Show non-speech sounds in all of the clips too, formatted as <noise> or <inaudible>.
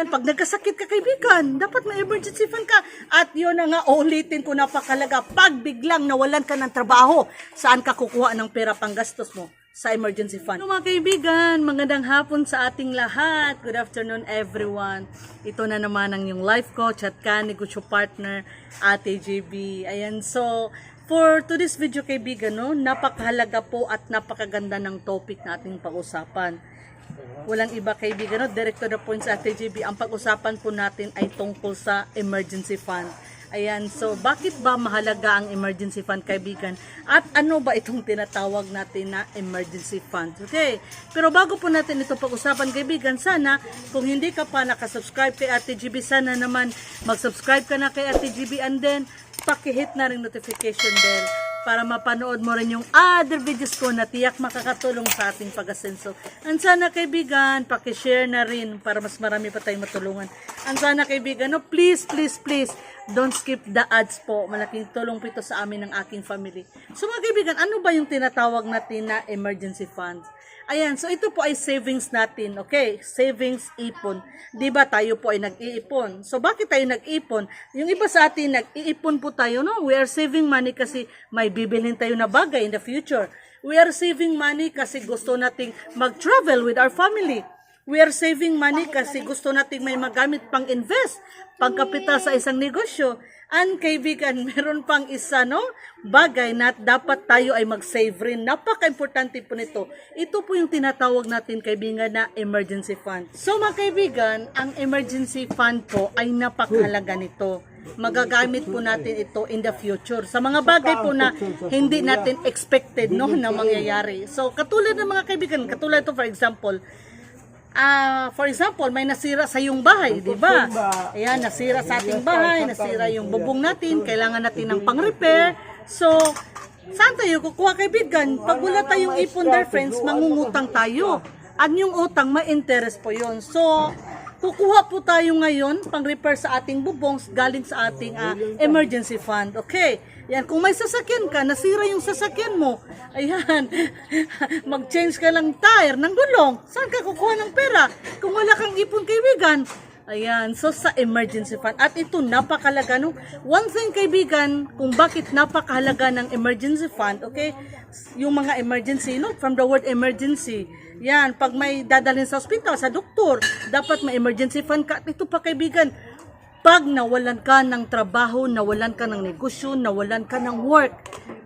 Yan, pag nagkasakit ka kaibigan, dapat may emergency fund ka. At yun na nga, ulitin ko napakalaga. Pag biglang nawalan ka ng trabaho, saan ka kukuha ng pera panggastos mo? Sa emergency fund. Hello mga kaibigan, magandang hapon sa ating lahat. Good afternoon everyone. Ito na naman ang yung life coach at kanegosyo partner, Ate JB. Ayan, so for today's video kaibigan, no, napakahalaga po at napakaganda ng topic na ating pag-usapan. Walang iba kaibigan, no? direct to the point sa Ate JB. Ang pag-usapan po natin ay tungkol sa emergency fund. Ayan, so bakit ba mahalaga ang emergency fund kaibigan? At ano ba itong tinatawag natin na emergency fund? Okay, pero bago po natin ito pag-usapan kaibigan, sana kung hindi ka pa nakasubscribe kay Ate GB, sana naman mag-subscribe ka na kay Ate GB and then pakihit na rin notification bell para mapanood mo rin yung other videos ko na tiyak makakatulong sa ating pag-asenso. And sana kaibigan, pakishare na rin para mas marami pa tayong matulungan. And sana kaibigan, no, please, please, please, don't skip the ads po. Malaking tulong po ito sa amin ng aking family. So mga kaibigan, ano ba yung tinatawag natin na emergency funds? Ayan, so ito po ay savings natin, okay? Savings ipon. 'Di ba tayo po ay nag-iipon? So bakit tayo nag-iipon? Yung iba sa atin nag-iipon po tayo, no? We are saving money kasi may bibilhin tayo na bagay in the future. We are saving money kasi gusto nating mag-travel with our family. We are saving money kasi gusto nating may magamit pang invest, pang kapital sa isang negosyo. Ang kaibigan, <laughs> meron pang isa, no? Bagay na dapat tayo ay mag-save rin. Napaka-importante po nito. Ito po yung tinatawag natin, kaibigan, na emergency fund. So, mga kaibigan, ang emergency fund po ay napakahalaga nito. Magagamit po natin ito in the future. Sa mga bagay po na hindi natin expected, no, na mangyayari. So, katulad ng mga kaibigan, katulad ito, for example, Ah, for example, may nasira sa iyong bahay, di ba? Ayan, nasira sa ating bahay, nasira yung bubong natin, kailangan natin ng pang-repair. So, saan tayo kukuha kaibigan? Pag wala tayong ipon there, friends, mangungutang tayo. At yung utang, may interest po yon. So, kukuha po tayo ngayon pang-repair sa ating bubong galing sa ating ah, emergency fund. Okay? Yan, kung may sasakyan ka, nasira yung sasakyan mo, ayan, <laughs> mag-change ka lang tire ng gulong. Saan ka kukuha ng pera? Kung wala kang ipon kaibigan, Ayan, so sa emergency fund. At ito, napakalaga. No? One thing, kaibigan, kung bakit napakahalaga ng emergency fund, okay? Yung mga emergency, no? From the word emergency. Yan, pag may dadalhin sa ospital, sa doktor, dapat may emergency fund ka. At ito pa, kaibigan, pag nawalan ka ng trabaho, nawalan ka ng negosyo, nawalan ka ng work,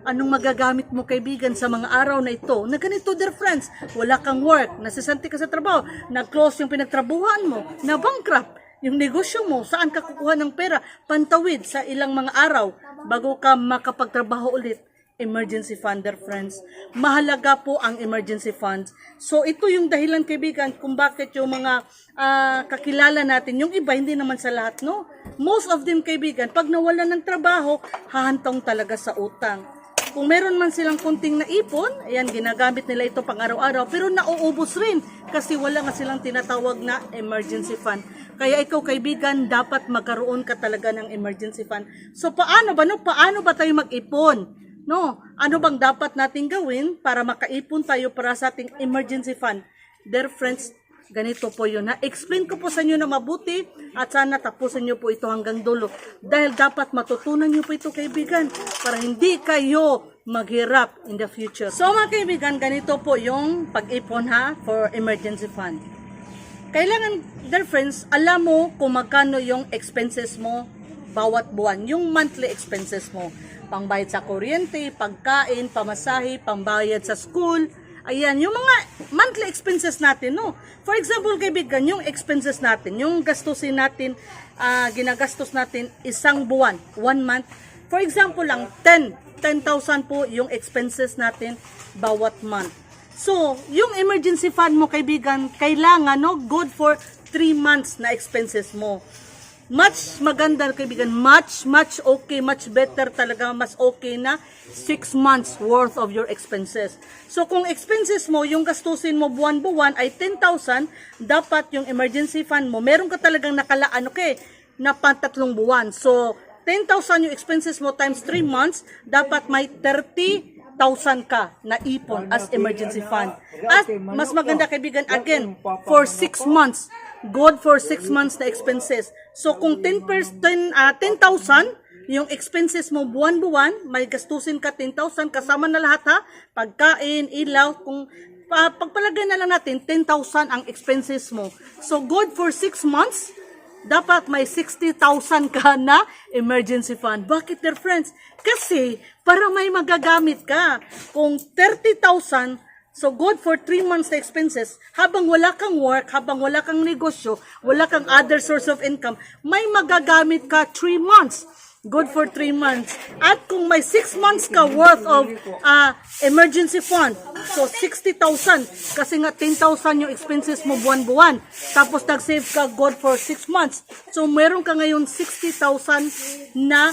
anong magagamit mo kaibigan sa mga araw na ito? Na ganito dear friends, wala kang work, nasisanti ka sa trabaho, nag-close yung pinagtrabuhan mo, na bankrupt yung negosyo mo, saan ka kukuha ng pera, pantawid sa ilang mga araw bago ka makapagtrabaho ulit emergency fund, dear friends. Mahalaga po ang emergency funds. So, ito yung dahilan, kaibigan, kung bakit yung mga ah, kakilala natin, yung iba, hindi naman sa lahat, no? Most of them, kaibigan, pag nawalan ng trabaho, hahantong talaga sa utang. Kung meron man silang kunting naipon, ayan, ginagamit nila ito pang araw-araw, pero nauubos rin kasi wala nga silang tinatawag na emergency fund. Kaya ikaw kaibigan, dapat magkaroon ka talaga ng emergency fund. So paano ba no? Paano ba tayo mag-ipon? No, ano bang dapat nating gawin para makaipon tayo para sa ating emergency fund? Dear friends, ganito po yun. Na-explain ko po sa inyo na mabuti at sana tapusin nyo po ito hanggang dulo. Dahil dapat matutunan nyo po ito kaibigan para hindi kayo maghirap in the future. So mga kaibigan, ganito po yung pag-ipon ha for emergency fund. Kailangan, dear friends, alam mo kung magkano yung expenses mo bawat buwan, yung monthly expenses mo. Pangbayad sa kuryente, pagkain, pamasahe, pambayad sa school. Ayan, yung mga monthly expenses natin, no? For example, kaibigan, yung expenses natin, yung gastusin natin, ah, ginagastos natin isang buwan, one month. For example lang, 10, 10,000 po yung expenses natin bawat month. So, yung emergency fund mo, kaibigan, kailangan, no, good for 3 months na expenses mo. Much maganda, kaibigan, much, much okay, much better talaga, mas okay na 6 months worth of your expenses. So, kung expenses mo, yung gastusin mo buwan-buwan ay 10,000, dapat yung emergency fund mo, meron ka talagang nakalaan, okay, na pantatlong buwan. So, 10,000 yung expenses mo times 3 months, dapat may 30 1,000 ka na ipon as emergency fund. At mas maganda kaibigan, again, for 6 months, good for 6 months na expenses. So kung 10 per, 10, ah, 10,000 yung expenses mo buwan-buwan, may gastusin ka 10,000 kasama na lahat ha, pagkain, ilaw, kung pa, pagpalagay na lang natin 10,000 ang expenses mo. So good for 6 months, dapat may 60,000 ka na emergency fund. Bakit dear friends? Kasi para may magagamit ka. Kung 30,000, so good for 3 months na expenses, habang wala kang work, habang wala kang negosyo, wala kang other source of income, may magagamit ka 3 months. Good for 3 months. At kung may 6 months ka worth of uh, emergency fund, so 60,000, kasi nga 10,000 yung expenses mo buwan-buwan. Tapos nag-save ka good for 6 months. So meron ka ngayon 60,000 na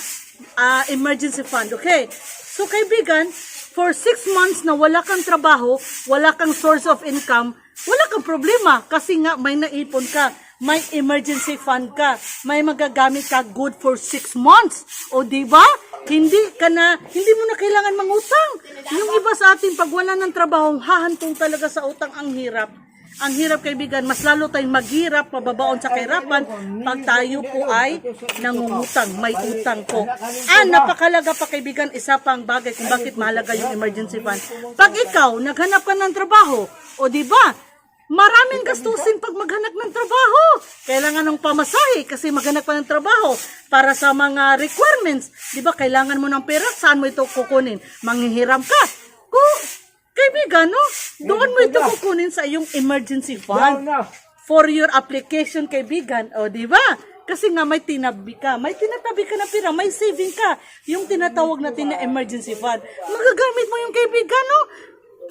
uh, emergency fund. Okay? So kaibigan, for 6 months na wala kang trabaho, wala kang source of income, wala kang problema kasi nga may naipon ka may emergency fund ka, may magagamit ka good for 6 months. O di ba? Hindi ka na, hindi mo na kailangan mangutang. Yung iba sa atin, pag wala ng trabaho, hahantong talaga sa utang ang hirap. Ang hirap kaibigan, mas lalo tayong maghirap, mababaon sa kahirapan pag tayo po ay nangungutang, may utang po. Ah, napakalaga pa kaibigan, isa pang bagay kung bakit mahalaga yung emergency fund. Pag ikaw, naghanap ka ng trabaho, o di ba, Maraming gastusin pag maghanap ng trabaho. Kailangan ng pamasahe kasi maghanap ka ng trabaho para sa mga requirements. Di ba, kailangan mo ng pera, saan mo ito kukunin? Manghihiram ka. Kaibigan, no? Doon mo ito kukunin sa iyong emergency fund for your application, kaibigan. O, di ba? Kasi nga may tinabi ka, may tinatabi ka na pera, may saving ka. Yung tinatawag natin na emergency fund. Magagamit mo yung kaibigan, no?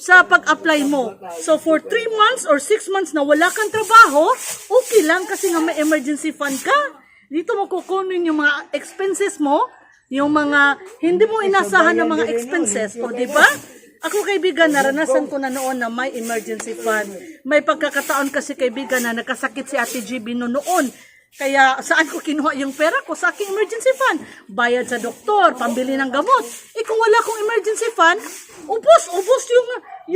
sa pag-apply mo. So, for 3 months or 6 months na wala kang trabaho, okay lang kasi nga may emergency fund ka. Dito mo kukunin yung mga expenses mo, yung mga hindi mo inasahan ng mga expenses, o di ba? Ako kaibigan, naranasan ko na noon na may emergency fund. May pagkakataon kasi kaibigan na nagkasakit si Ate GB no noon. Kaya saan ko kinuha yung pera ko? Sa aking emergency fund. Bayad sa doktor, pambili ng gamot. Eh kung wala akong emergency fund, ubos, ubos yung,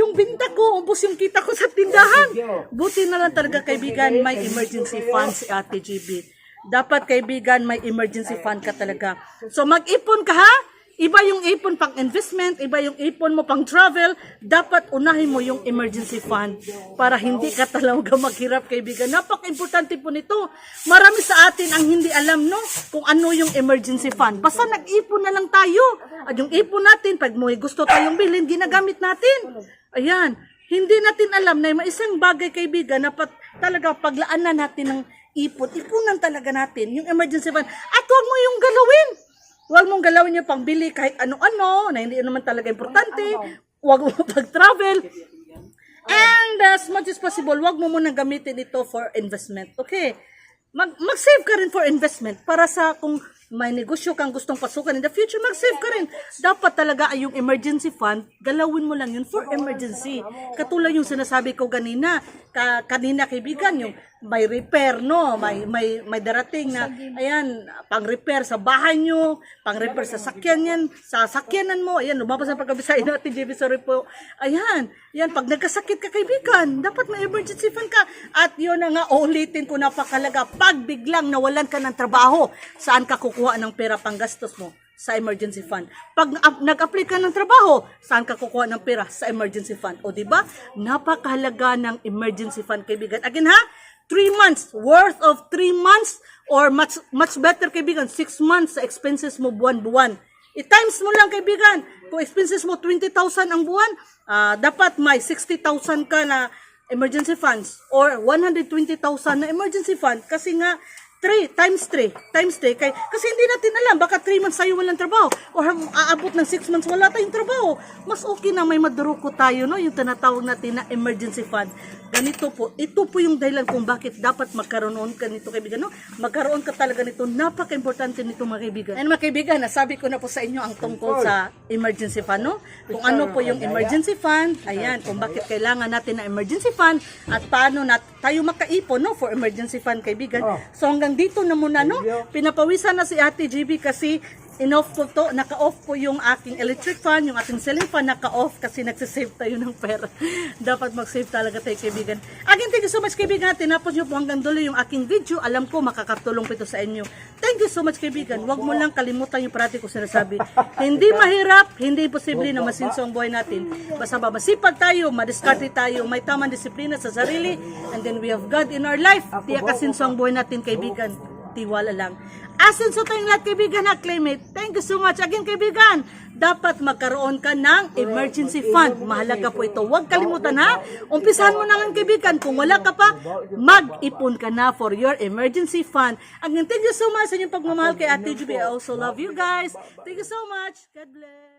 yung binta ko, ubos yung kita ko sa tindahan. Buti na lang talaga kaibigan, may emergency fund si Ate GB. Dapat kaibigan, may emergency fund ka talaga. So mag-ipon ka ha? Iba yung ipon pang investment, iba yung ipon mo pang travel, dapat unahin mo yung emergency fund para hindi ka talaga <laughs> maghirap kaibigan. Napaka-importante po nito. Marami sa atin ang hindi alam no kung ano yung emergency fund. Basta nag-ipon na lang tayo. At yung ipon natin, pag may gusto tayong bilhin, ginagamit natin. Ayan. Hindi natin alam na may isang bagay kaibigan na pat, talaga paglaanan natin ng ipon. Ipunan talaga natin yung emergency fund. At huwag mo yung galawin. Huwag mong galawin yung pangbili kahit ano-ano na hindi naman talaga importante. Huwag mo <laughs> pag-travel. And as much as possible, huwag mo muna gamitin ito for investment. Okay? Mag mag-save ka rin for investment para sa kung may negosyo kang gustong pasukan in the future, mag-save ka rin. Dapat talaga ay yung emergency fund, galawin mo lang yun for emergency. Katulad yung sinasabi ko kanina, ka, kanina kaibigan, yung may repair, no? May, may, may darating na, ayan, pang-repair sa bahay nyo, pang-repair sa sakyan yan, sa sakyanan mo, ayan, lumabas ang pagkabisay natin, JB, sorry po. Ayan, yan, pag nagkasakit ka kaibigan, dapat may emergency fund ka. At yun na nga, ulitin ko napakalaga, pag biglang nawalan ka ng trabaho, saan ka kukuha ng pera pang gastos mo? sa emergency fund. Pag uh, nag-apply ka ng trabaho, saan ka kukuha ng pera? Sa emergency fund. O di ba? Napakahalaga ng emergency fund, kaibigan. Again ha, 3 months, worth of 3 months, or much much better, kaibigan, 6 months sa expenses mo buwan-buwan. I-times mo lang, kaibigan. Kung expenses mo 20,000 ang buwan, ah, dapat may 60,000 ka na emergency funds or 120,000 na emergency fund kasi nga 3 times 3 times 3 kay kasi hindi natin alam baka 3 months tayo walang trabaho or aabot ng 6 months wala tayong trabaho. Mas okay na may maduruko tayo no? Yung tinatawag natin na emergency fund. Ganito po ito po yung dahilan kung bakit dapat magkaroon ka nito kaibigan no? Magkaroon ka talaga nito. Napaka-importante nito mga kaibigan. And mga kaibigan nasabi ko na po sa inyo ang tungkol sa emergency fund no? Kung ano po yung emergency fund ayan kung bakit kailangan natin na emergency fund at paano na tayo makaipon no for emergency fund kaibigan. So hanggang dito na muna no pinapawisan na si Ate GB kasi in-off ko to, naka-off po yung aking electric fan, yung ating ceiling fan, naka-off kasi nagsisave tayo ng pera. <laughs> Dapat mag-save talaga tayo, kaibigan. Again, thank you so much, kaibigan. Tinapos nyo po hanggang dulo yung aking video. Alam ko, makakatulong po ito sa inyo. Thank you so much, kaibigan. Huwag mo lang kalimutan yung parati ko sinasabi. hindi mahirap, hindi imposible na masinso ang buhay natin. Basta ba, masipag tayo, madiskarte tayo, may tamang disiplina sa sarili, and then we have God in our life. Tiyak kasinso ang buhay natin, kaibigan tiwala lang. Asenso tayong lahat kaibigan na claim it. Thank you so much. Again kaibigan, dapat magkaroon ka ng emergency fund. Mahalaga po ito. Huwag kalimutan ha. Umpisahan mo na lang kaibigan. Kung wala ka pa, mag-ipon ka na for your emergency fund. Again, thank you so much sa inyong pagmamahal kay Ate Juby. I also love you guys. Thank you so much. God bless.